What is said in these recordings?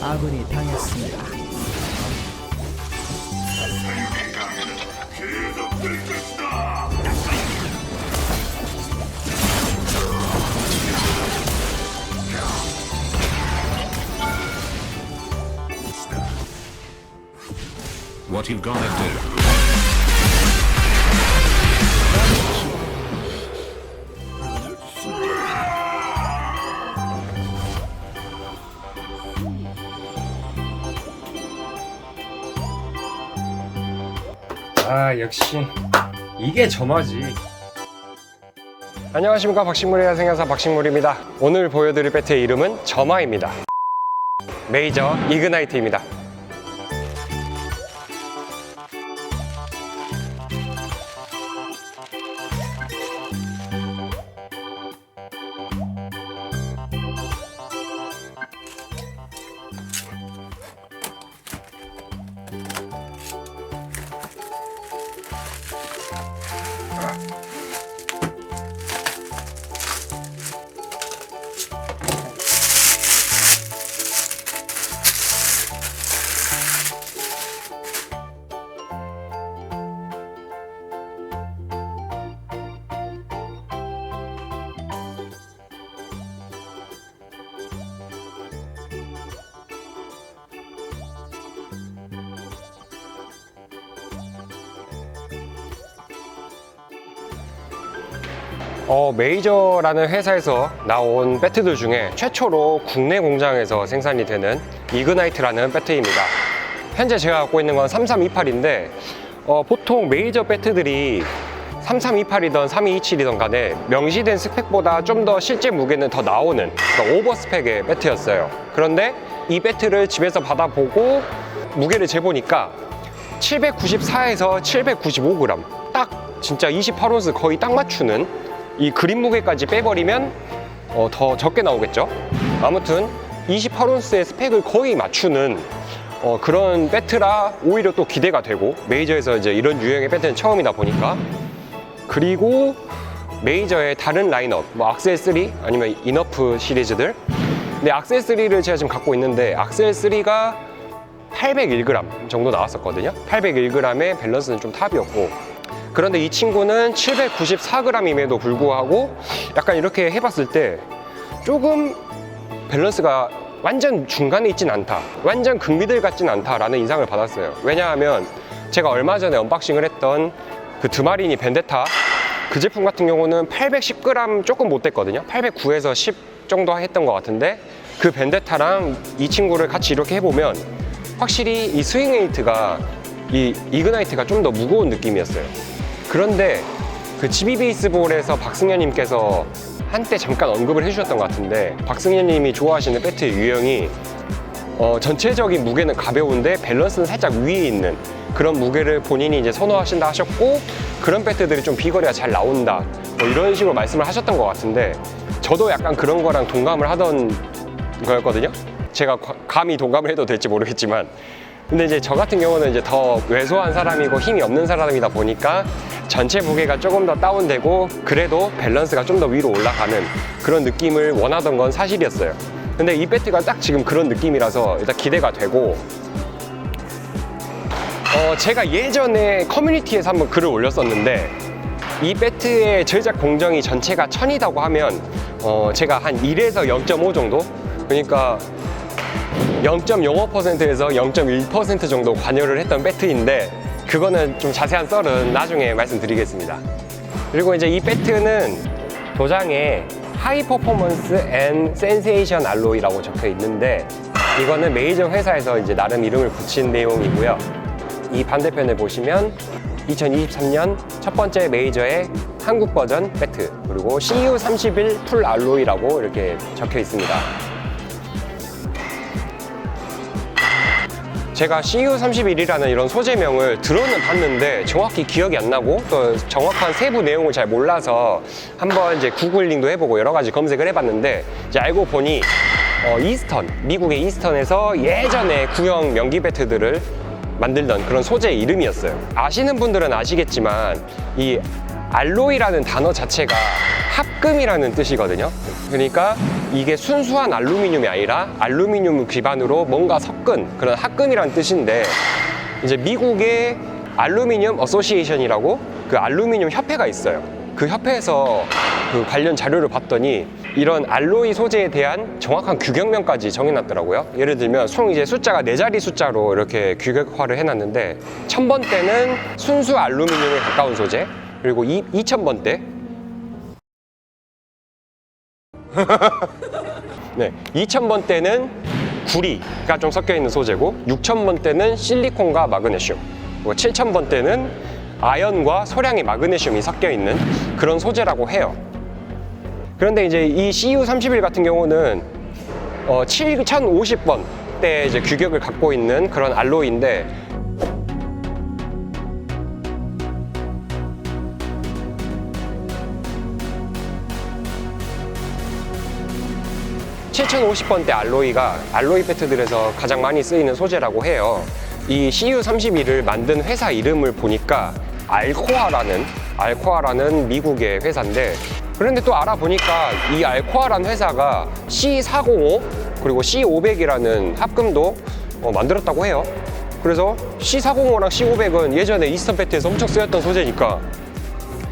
아군이 당했습니다. What you gonna do? 아 역시. 이게 점화지. 안녕하십니까. 박식물의 야생야사 박식물입니다. 오늘 보여드릴 배트의 이름은 점화입니다. 메이저 이그나이트입니다 어, 메이저라는 회사에서 나온 배트들 중에 최초로 국내 공장에서 생산이 되는 이그나이트라는 배트입니다. 현재 제가 갖고 있는 건 3328인데 어, 보통 메이저 배트들이 3328이던 3227이던 간에 명시된 스펙보다 좀 더 실제 무게는 더 나오는 그러니까 오버 스펙의 배트였어요. 그런데 이 배트를 집에서 받아보고 무게를 재보니까 794에서 795g 딱 진짜 28온스 거의 딱 맞추는 이 그림 무게까지 빼버리면 어, 더 적게 나오겠죠? 아무튼 28온스의 스펙을 거의 맞추는 어, 그런 배트라 오히려 또 기대가 되고 메이저에서 이제 이런 유형의 배트는 처음이다 보니까. 그리고 메이저의 다른 라인업 뭐 악셀 3 아니면 이너프 시리즈들. 근데 악셀 3를 제가 지금 갖고 있는데 악셀 3가 801g 정도 나왔었거든요. 801g의 밸런스는 좀 탑이었고 그런데 이 친구는 794g임에도 불구하고 약간 이렇게 해봤을 때 조금 밸런스가 완전 중간에 있진 않다. 완전 극미들 같진 않다라는 인상을 받았어요. 왜냐하면 제가 얼마 전에 언박싱을 했던 그 드마리니 벤데타 그 제품 같은 경우는 810g 조금 못 됐거든요. 809에서 10 정도 했던 것 같은데 그 벤데타랑 이 친구를 같이 이렇게 해보면 확실히 이 스윙 에이트가 이 이그나이트가 좀 더 무거운 느낌이었어요. 그런데 그 GB 베이스볼에서 박승현님께서 한때 잠깐 언급을 해주셨던 것 같은데 박승현님이 좋아하시는 배트의 유형이 어, 전체적인 무게는 가벼운데 밸런스는 살짝 위에 있는 그런 무게를 본인이 이제 선호하신다 하셨고 그런 배트들이 좀 비거리가 잘 나온다 뭐 이런 식으로 말씀을 하셨던 것 같은데 저도 약간 그런 거랑 동감을 하던 거였거든요. 제가 과- 감히 동감을 해도 될지 모르겠지만 근데 이제 저 같은 경우는 이제 더 왜소한 사람이고 힘이 없는 사람이다 보니까 전체 무게가 조금 더 다운되고 그래도 밸런스가 좀 더 위로 올라가는 그런 느낌을 원하던 건 사실이었어요. 근데 이 배트가 딱 지금 그런 느낌이라서 일단 기대가 되고 어, 제가 예전에 커뮤니티에서 한번 글을 올렸었는데 이 배트의 제작 공정이 전체가 1000이라고 하면 어, 제가 한 1에서 0.5 정도 그러니까 0.05%에서 0.1% 정도 관여를 했던 배트인데 그거는 좀 자세한 썰은 나중에 말씀드리겠습니다. 그리고 이제 이 배트는 도장에 하이 퍼포먼스 앤 센세이션 알로이라고 적혀 있는데 이거는 메이저 회사에서 이제 나름 이름을 붙인 내용이고요. 이 반대편에 보시면 2023년 첫 번째 메이저의 한국 버전 배트 그리고 CU31 풀 알로이라고 이렇게 적혀 있습니다. 제가 CU31이라는 이런 소재명을 들어는 봤는데 정확히 기억이 안 나고 또 정확한 세부 내용을 잘 몰라서 한번 이제 구글링도 해보고 여러 가지 검색을 해봤는데 이제 알고 보니 어, 이스턴 미국의 이스턴에서 예전에 구형 명기 배트들을 만들던 그런 소재 이름이었어요. 아시는 분들은 아시겠지만 이 알로이라는 단어 자체가 합금이라는 뜻이거든요. 그러니까 이게 순수한 알루미늄이 아니라 알루미늄 기반으로 뭔가 섞은 그런 합금이라는 뜻인데 이제 미국의 알루미늄 어소시에이션이라고 그 알루미늄 협회가 있어요. 그 협회에서 그 관련 자료를 봤더니 이런 알로이 소재에 대한 정확한 규격명까지 정해놨더라고요. 예를 들면 총 이제 숫자가 네 자리 숫자로 이렇게 규격화를 해놨는데 천 번대는 순수 알루미늄에 가까운 소재 그리고 이, 이천 번대 네, 2000번대는 구리가 좀 섞여 있는 소재고 6000번대는 실리콘과 마그네슘 그리고 7000번대는 아연과 소량의 마그네슘이 섞여 있는 그런 소재라고 해요. 그런데 이제 이 CU31 같은 경우는 어, 7050번 대 이제 규격을 갖고 있는 그런 알로이인데 7050번대 알로이가 알로이 배트들에서 가장 많이 쓰이는 소재라고 해요. 이 CU31을 만든 회사 이름을 보니까 알코아라는 알코아라는 미국의 회사인데 그런데 또 알아보니까 이 알코아라는 회사가 C405 그리고 C500이라는 합금도 어, 만들었다고 해요. 그래서 C405랑 C500은 예전에 이스턴 배트에서 엄청 쓰였던 소재니까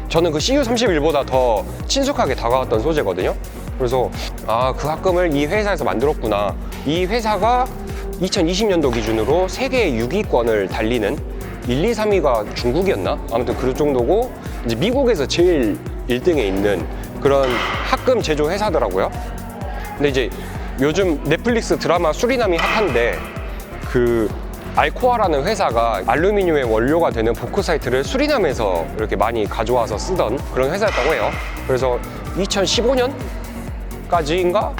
저는 그 CU31보다 더 친숙하게 다가왔던 소재거든요. 그래서 아, 그 합금을 이 회사에서 만들었구나. 이 회사가 2020년도 기준으로 세계 6위권을 달리는 1, 2, 3위가 중국이었나? 아무튼 그 정도고 이제 미국에서 제일 1등에 있는 그런 합금 제조 회사더라고요. 근데 이제 요즘 넷플릭스 드라마 수리남이 핫한데 그 알코아라는 회사가 알루미늄의 원료가 되는 보크사이트를 수리남에서 이렇게 많이 가져와서 쓰던 그런 회사였다고 해요. 그래서 2015년 까지인가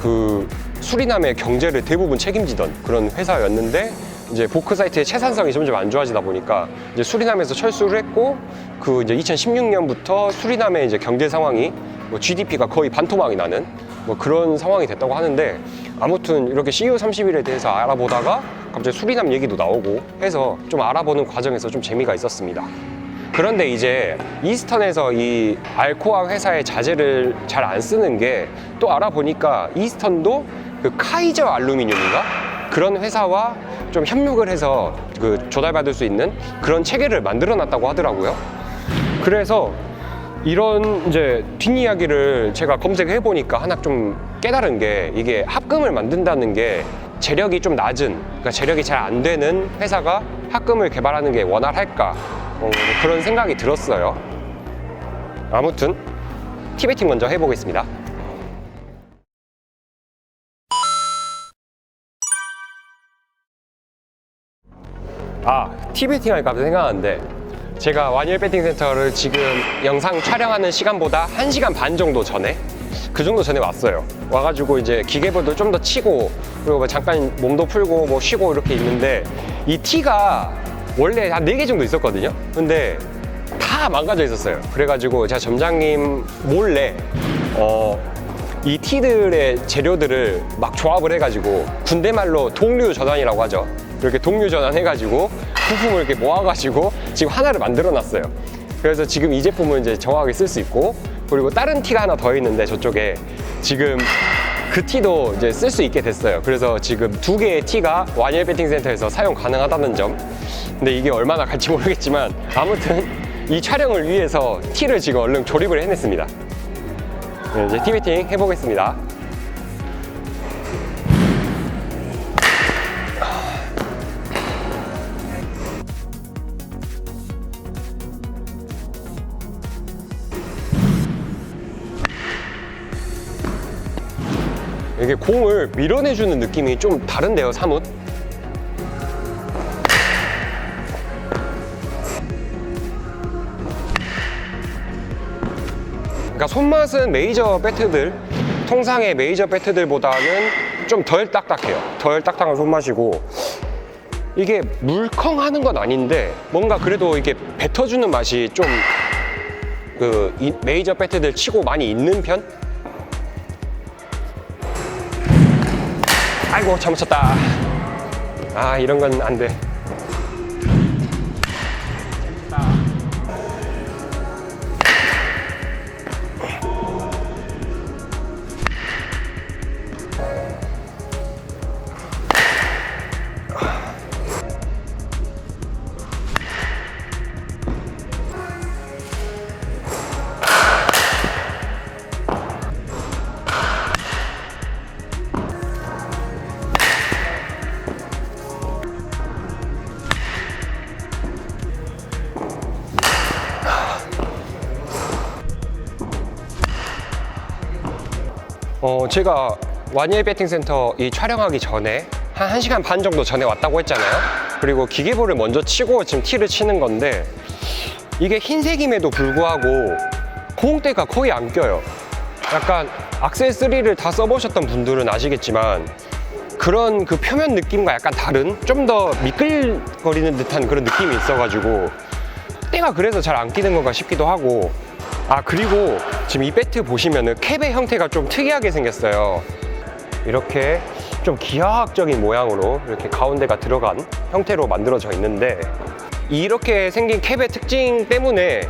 그 수리남의 경제를 대부분 책임지던 그런 회사였는데 이제 보크 사이트의 채산성이 점점 안 좋아지다 보니까 이제 수리남에서 철수를 했고 그 이제 2016년부터 수리남의 이제 경제 상황이 뭐 GDP가 거의 반토막이 나는 뭐 그런 상황이 됐다고 하는데 아무튼 이렇게 CU31에 대해서 알아보다가 갑자기 수리남 얘기도 나오고 해서 좀 알아보는 과정에서 좀 재미가 있었습니다. 그런데 이제 이스턴에서 이 알코아 회사의 자재를 잘 안 쓰는 게 또 알아보니까 이스턴도 그 카이저 알루미늄인가 그런 회사와 좀 협력을 해서 그 조달받을 수 있는 그런 체계를 만들어 놨다고 하더라고요. 그래서 이런 이제 뒷이야기를 제가 검색해 보니까 하나 좀 깨달은 게 이게 합금을 만든다는 게 재력이 좀 낮은 그러니까 재력이 잘 안 되는 회사가 합금을 개발하는 게 원활할까 어, 그런 생각이 들었어요. 아무튼 티베팅 먼저 해보겠습니다. 아, 티베팅 갑자기 생각나는데 제가 완일 배팅 센터를 지금 영상 촬영하는 시간보다 1시간 반 정도 전에 그 정도 전에 왔어요. 와가지고 이제 기계볼도 좀 더 치고 그리고 뭐 잠깐 몸도 풀고 뭐 쉬고 이렇게 있는데 이 티가 원래 한 4개 정도 있었거든요. 근데 다 망가져 있었어요. 그래가지고 제가 점장님 몰래 어, 이 티들의 재료들을 막 조합을 해가지고 군대 말로 동류 전환이라고 하죠. 이렇게 동류 전환 해가지고 부품을 이렇게 모아가지고 지금 하나를 만들어 놨어요. 그래서 지금 이 제품을 이제 정확하게 쓸 수 있고 그리고 다른 티가 하나 더 있는데 저쪽에 지금 그 티도 이제 쓸 수 있게 됐어요. 그래서 지금 두 개의 티가 와니엘 배팅 센터에서 사용 가능하다는 점. 근데 이게 얼마나 갈지 모르겠지만 아무튼 이 촬영을 위해서 티를 지금 얼른 조립을 해냈습니다. 네, 이제 티 배팅 해보겠습니다. 이게 공을 밀어내주는 느낌이 좀 다른데요, 사뭇? 그러니까 손맛은 메이저 배트들, 통상의 메이저 배트들보다는 좀 덜 딱딱해요. 덜 딱딱한 손맛이고 이게 물컹하는 건 아닌데 뭔가 그래도 이게 뱉어주는 맛이 좀 그 메이저 배트들 치고 많이 있는 편? 아이고 잘못 쳤다 아 이런 건 안돼 어, 제가 와니엘 배팅센터 이 촬영하기 전에 한 1시간 반 정도 전에 왔다고 했잖아요. 그리고 기계볼을 먼저 치고 지금 티를 치는 건데 이게 흰색임에도 불구하고 고홍대가 거의 안 껴요. 약간 3를 다 써보셨던 분들은 아시겠지만 그런 그 표면 느낌과 약간 다른 좀 더 미끌거리는 듯한 그런 느낌이 있어가지고 때가 그래서 잘 안 끼는 건가 싶기도 하고 아 그리고 지금 이 배트 보시면은 캡의 형태가 좀 특이하게 생겼어요 이렇게 좀 기하학적인 모양으로 이렇게 가운데가 들어간 형태로 만들어져 있는데 이렇게 생긴 캡의 특징 때문에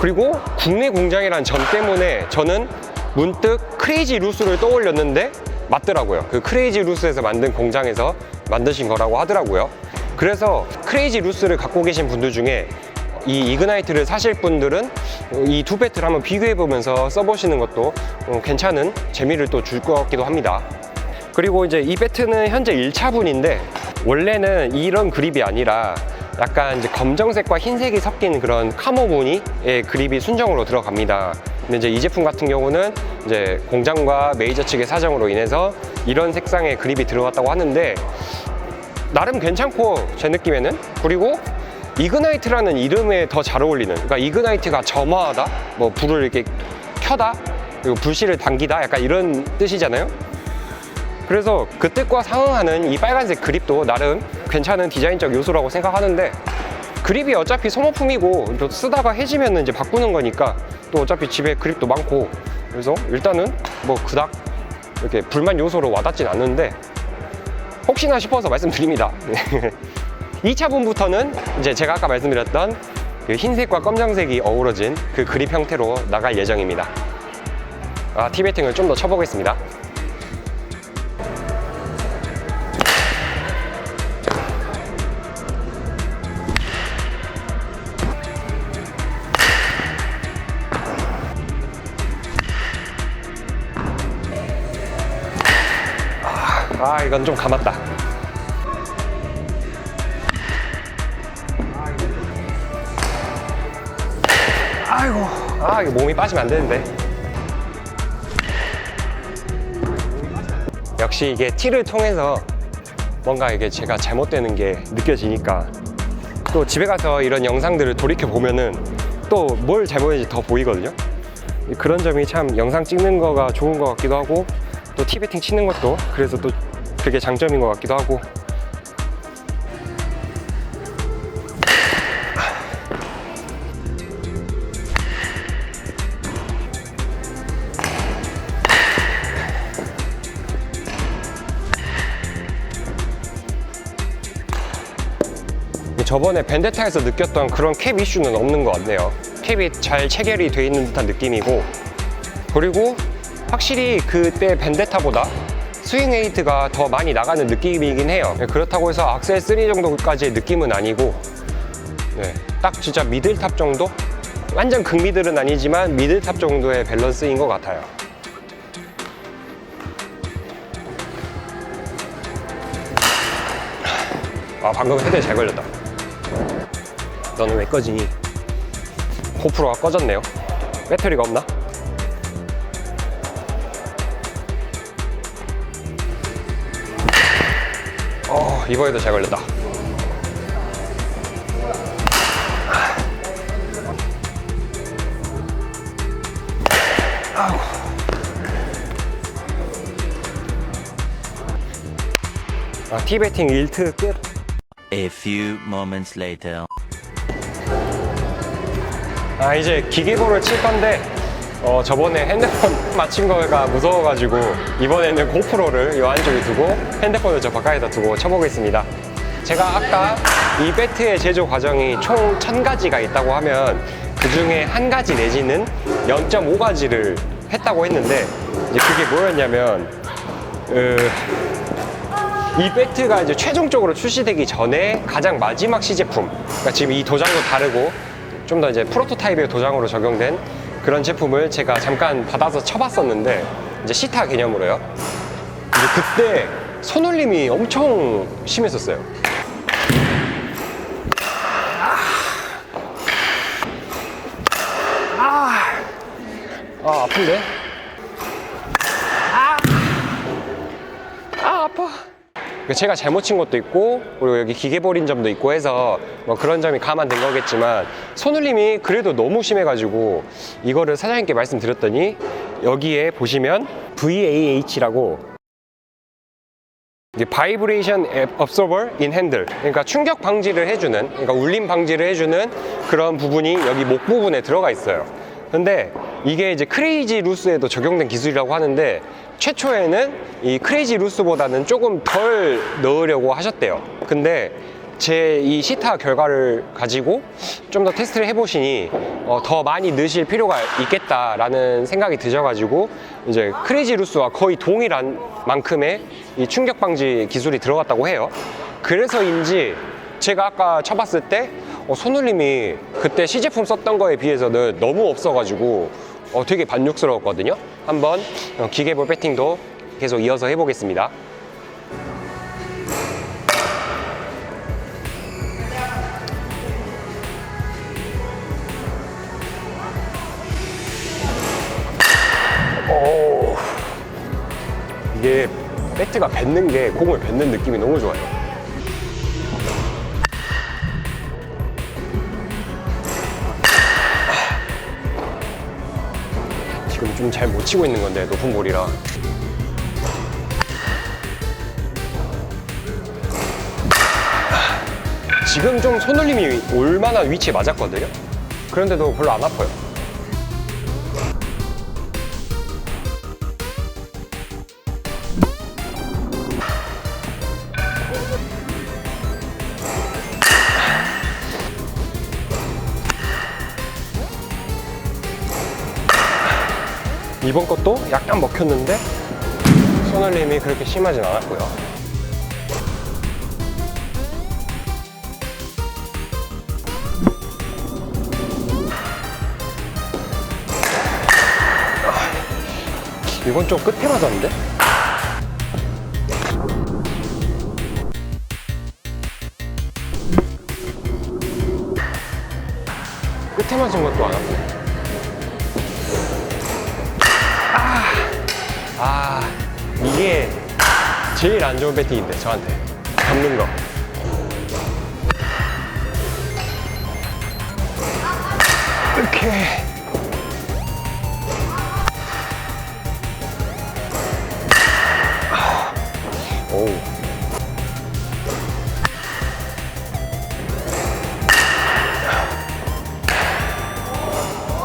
그리고 국내 공장이란 점 때문에 저는 문득 크레이지 루스를 떠올렸는데 맞더라고요. 그 크레이지 루스에서 만든 공장에서 만드신 거라고 하더라고요. 그래서 크레이지 루스를 갖고 계신 분들 중에 이 이그나이트를 사실 분들은 이두 배트를 한번 비교해 보면서 써보시는 것도 어, 괜찮은 재미를 또 줄 것 같기도 합니다. 그리고 이제 이 배트는 현재 1차분인데 원래는 이런 그립이 아니라 약간 이제 검정색과 흰색이 섞인 그런 카모 무늬의 그립이 순정으로 들어갑니다. 근데 이제 이 제품 같은 경우는 이제 공장과 메이저 측의 사정으로 인해서 이런 색상의 그립이 들어갔다고 하는데 나름 괜찮고 제 느낌에는 그리고 이그나이트라는 이름에 더 잘 어울리는 그러니까 이그나이트가 점화하다 뭐 불을 이렇게 켜다 그리고 불씨를 당기다 약간 이런 뜻이잖아요 그래서 그 뜻과 상응하는 이 빨간색 그립도 나름 괜찮은 디자인적 요소라고 생각하는데 그립이 어차피 소모품이고 또 쓰다가 해지면 이제 바꾸는 거니까 또 어차피 집에 그립도 많고 그래서 일단은 뭐 그닥 이렇게 불만 요소로 와닿진 않는데 혹시나 싶어서 말씀드립니다. 2차분부터는 이제 제가 아까 말씀드렸던 그 흰색과 검정색이 어우러진 그 그립 형태로 나갈 예정입니다. 아, 티베팅을 좀 더 쳐보겠습니다. 아, 이건 좀 감았다. 아이고, 아, 이거 몸이 빠지면 안 되는데. 역시 이게 티를 통해서 뭔가 이게 제가 잘못되는 게 느껴지니까 또 집에 가서 이런 영상들을 돌이켜 보면은 또 뭘 잘못했는지 더 보이거든요. 그런 점이 참 영상 찍는 거가 좋은 것 같기도 하고 또 티베팅 치는 것도 그래서 또 그게 장점인 것 같기도 하고 저번에 벤데타에서 느꼈던 그런 캡 이슈는 없는 것 같네요. 캡이 잘 체결이 돼 있는 듯한 느낌이고 그리고 확실히 그때 벤데타보다 스윙 에이트가 더 많이 나가는 느낌이긴 해요. 그렇다고 해서 악셀 3 정도까지의 느낌은 아니고 네, 딱 진짜 미들탑 정도? 완전 극미들은 아니지만 미들탑 정도의 밸런스인 것 같아요. 아 방금 헤드에 잘 걸렸다. 너는 왜 꺼지니? 고프로가 꺼졌네요. 배터리가 없나? 어, 이번에도 잘 걸렸다. 아, 티베팅 1트 끝. A few moments later. 아 이제 기계볼을 칠 건데 어, 저번에 핸드폰 맞힌 거가 무서워가지고 이번에는 고프로를 이 안쪽에 두고 핸드폰을 저 바깥에다 두고 쳐보겠습니다. 제가 아까 이 배트의 제조 과정이 총 1000가지가 있다고 하면 그 중에 한 가지 내지는 0.5가지를 했다고 했는데 이제 그게 뭐였냐면 어, 이 배트가 이제 최종적으로 출시되기 전에 가장 마지막 시제품 그러니까 지금 이 도장도 다르고 좀 더 이제 프로토타입의 도장으로 적용된 그런 제품을 제가 잠깐 받아서 쳐봤었는데 이제 시타 개념으로요. 이제 그때 손울림이 엄청 심했었어요. 아, 아 아픈데? 아, 그 제가 잘못 친 것도 있고 그리고 여기 기계 버린 점도 있고 해서 뭐 그런 점이 감안된 거겠지만 손울림이 그래도 너무 심해가지고 이거를 사장님께 말씀드렸더니 여기에 보시면 VAH라고 바이브레이션 업소버 인 핸들 그러니까 충격 방지를 해주는 그러니까 울림 방지를 해주는 그런 부분이 여기 목 부분에 들어가 있어요. 근데 이게 이제 크레이지 루스에도 적용된 기술이라고 하는데 최초에는 이 크레이지 루스보다는 조금 덜 넣으려고 하셨대요 근데 제 이 시타 결과를 가지고 좀 더 테스트를 해보시니 어, 더 많이 넣으실 필요가 있겠다라는 생각이 드셔가지고 이제 크레이지 루스와 거의 동일한 만큼의 이 충격 방지 기술이 들어갔다고 해요. 그래서인지 제가 아까 쳐봤을 때 어, 손울림이 그때 시제품 썼던 거에 비해서는 너무 없어가지고 어, 되게 반육스러웠거든요. 한번 어, 기계볼 배팅도 계속 이어서 해보겠습니다. 오. 이게 배트가 뱉는 게 공을 뱉는 느낌이 너무 좋아요. 지금 좀잘못 치고 있는 건데 높은 볼이라. 지금 좀 손놀림이 올 만한 위치에 맞았거든요. 그런데도 별로 안 아파요. 이번 것도 약간 먹혔는데 손놀림이 그렇게 심하진 않았고요. 이건 좀 끝에 맞았는데? 끝에 맞은 것도 안. 이게 제일 안 좋은 배팅인데 저한테. 잡는 거. 이렇게. 오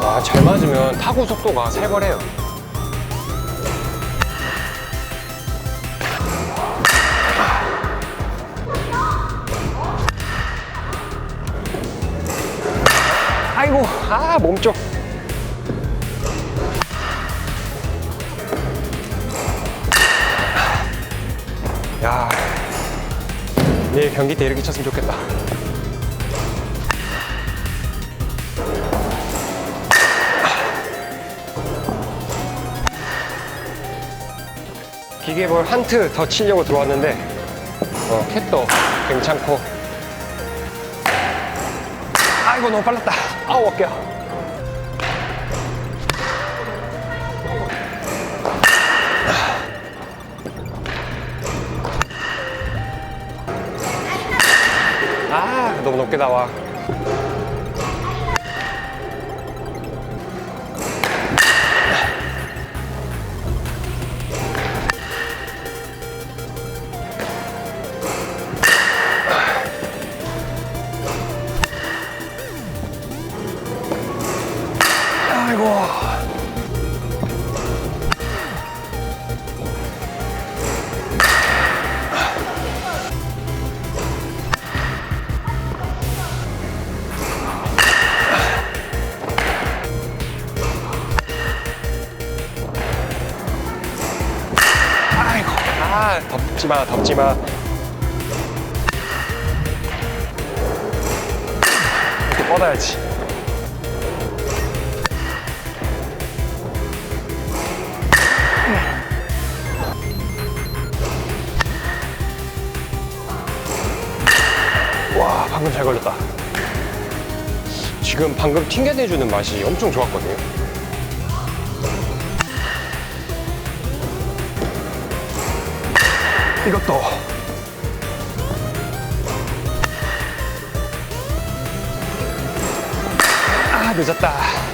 아, 잘 맞으면 타구 속도가 살벌해요. 아이고, 아, 몸쪽. 야, 내일 경기 때 이렇게 쳤으면 좋겠다. 기계볼 한 트 더 치려고 들어왔는데, 어, 캣도 괜찮고, 아이고 너무 빨랐다 아우 어깨야 아 너무 높게 나와 마 덮지 마. 이렇게 뻗어야지. 와 방금 잘 걸렸다. 지금 방금 튕겨내주는 맛이 엄청 좋았거든요 이것도. 아 늦었다.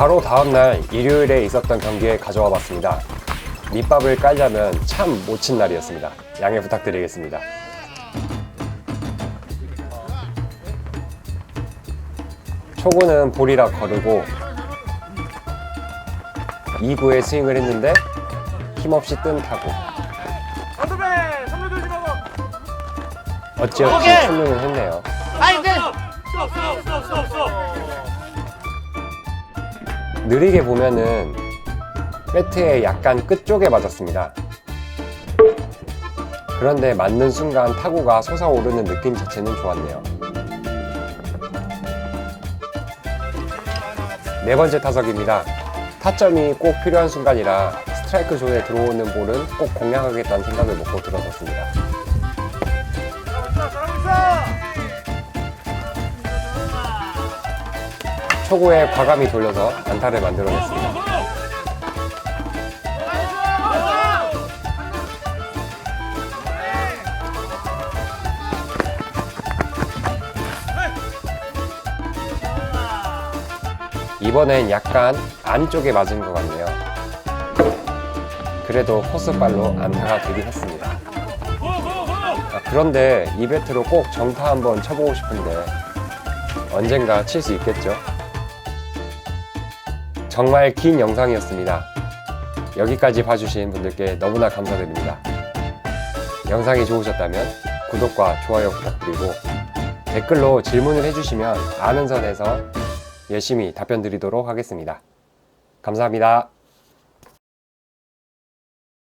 바로 다음날 일요일에 있었던 경기에 가져와 봤습니다. 밑밥을 깔자면 참못친 날이었습니다. 양해 부탁드리겠습니다. 초구는 볼이라 거르고 2구에 스윙을 했는데 힘없이 뜬 타구. 어찌어찌 출루는 했네요. 느리게 보면은 배트의 약간 끝쪽에 맞았습니다. 그런데 맞는 순간 타구가 솟아오르는 느낌 자체는 좋았네요. 네 번째 타석입니다. 타점이 꼭 필요한 순간이라 스트라이크 존에 들어오는 볼은 꼭 공략하겠다는 생각을 먹고 들어섰습니다. 초구에 과감히 돌려서 안타를 만들어냈습니다. 이번엔 약간 안쪽에 맞은 것 같네요. 그래도 코스발로 안타가 되긴 했습니다. 아, 그런데 이 배트로 꼭 정타 한번 쳐보고 싶은데 언젠가 칠 수 있겠죠? 정말 긴 영상이었습니다. 여기까지 봐주신 분들께 너무나 감사드립니다. 영상이 좋으셨다면 구독과 좋아요 부탁드리고 댓글로 질문을 해주시면 아는 선에서 열심히 답변 드리도록 하겠습니다. 감사합니다.